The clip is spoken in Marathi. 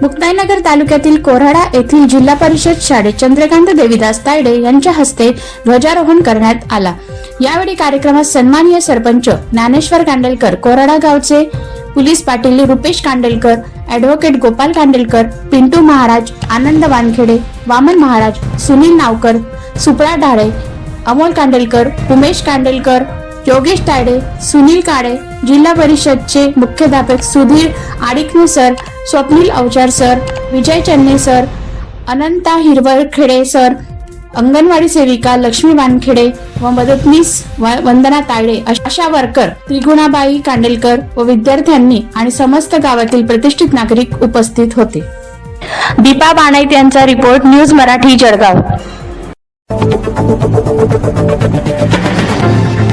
मुक्ताईनगर तालुक्यातील कोराडा येथील जिल्हा परिषद शाळेत चंद्रकांत देवीदास तायडे यांच्या हस्ते ध्वजारोहण करण्यात आला. यावेळी कार्यक्रमात सन्मानीय सरपंच ज्ञानेश्वर कांडलकर कोराडा गावचे पोलीस पाटील रुपेश कांडलकर ऍडव्होकेट गोपाल कांडलकर पिंटू महाराज आनंद वानखेडे वामन महाराज सुनील नावकर सुपळा ढाळे अमोल कांडलकर उमेश कांडलकर योगेश तायडे सुनील काळे जिल्हा परिषदचे मुख्याध्यापक Sudhir Adikne sir Swapnil Awachar sir Vijay Channe sir Ananta Hirwalkhede sir anganwadi सेविका लक्ष्मी वानखेडे व मदतनीस वंदना तायडे अशा वर्कर त्रिगुणाबाई कांडेलकर व विद्यार्थ्यांनी आणि समस्त गावातील प्रतिष्ठित नागरिक उपस्थित होते. दीपा बाणाईत यांचा report news Marathi Jalgaon. Thank you.